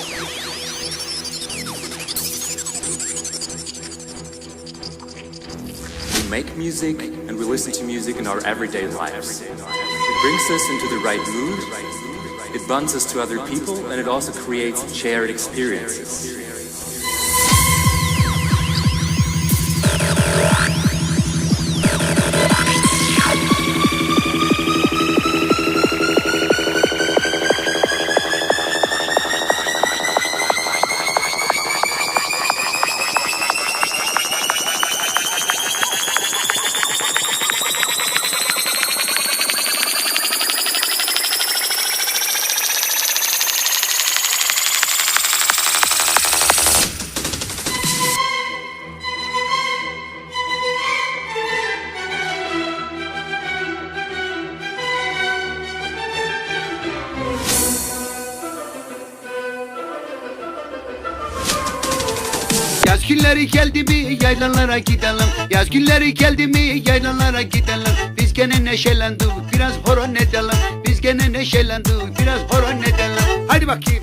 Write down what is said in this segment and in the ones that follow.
We make music and we listen to music in our everyday lives. It brings us into the right mood, it bonds us to other people, and it also creates shared experiences. Yaz günleri geldi mi yaylalara gidelim. Yaz günleri geldi mi yaylalara gidelim. Biz gene neşelendik biraz horon edelim. Biz gene neşelendik biraz horon edelim. Hadi bakayım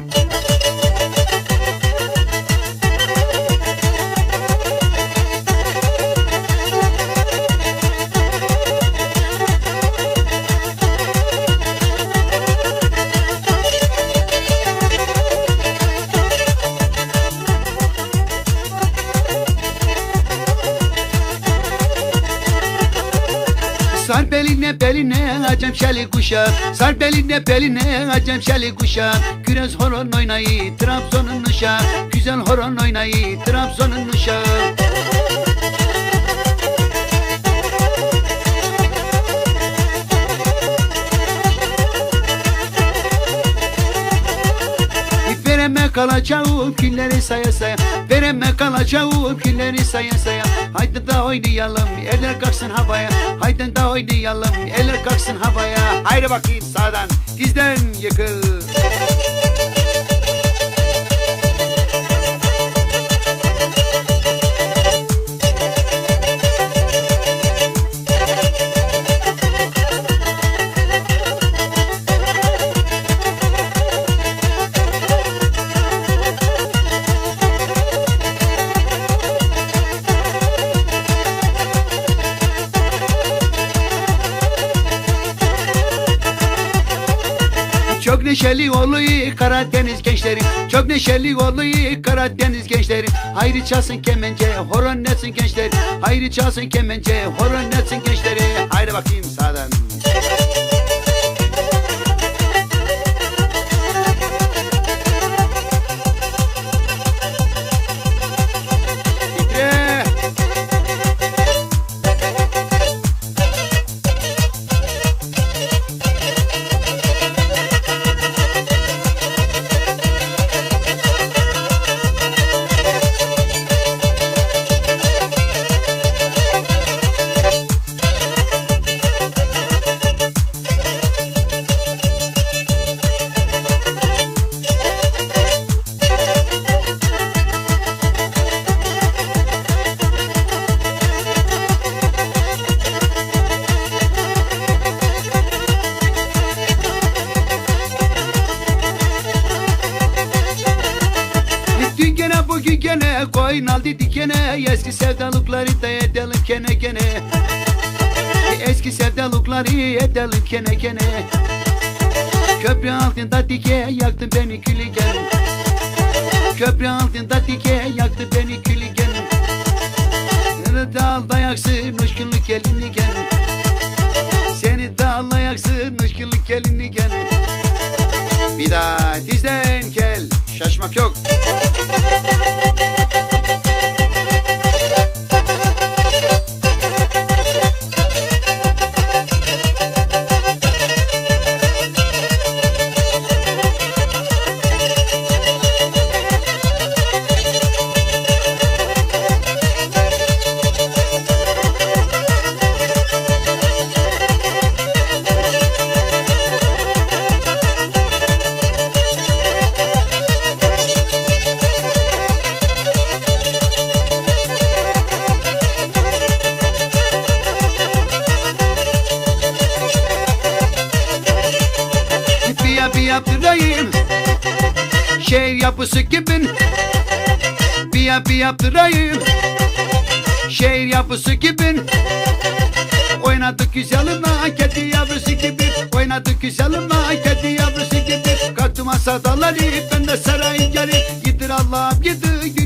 Sar beline beline acem şeli kuşa. Sar beline beline acem şeli kuşa. Güraz horon oynayı Trabzon'un uşağı. Güzel horon oynayı Trabzon'un uşağı Vereme kalacağım günleri saya saya. Vereme kalacağım günleri saya saya. Haydi da oynayalım eller kalksın havaya. Haydi da oynayalım eller kalksın havaya. Haydi bakayım sağdan dizden yıkıl neşeli oluyor Karadeniz gençleri. Çok neşeli oluyor Karadeniz gençleri. Hayri çalsın kemence horon etsin gençleri. Hayri çalsın kemence horon etsin gençleri. Haydi bakayım sağdan gene koyun aldı dikene Eski sevdalıkları da edelim kene gene Eski sevdalıkları edelim kene gene Köprü altında dike yaktın beni külügen Köprü altında dike yaktı beni külügen Dal dayaksın ışkınlık elini gel Seni dal dayaksın ışkınlık elini gel Şehir yapısı gibi Bir yap bir yaptırayım Şehir yapısı gibi Oynadık güzelim lan kedi yavrusu gibi Oynadık güzelim lan kedi yavrusu gibi Kalktım asadaları ben de sarayın geri. Gidir Allah'ım gidir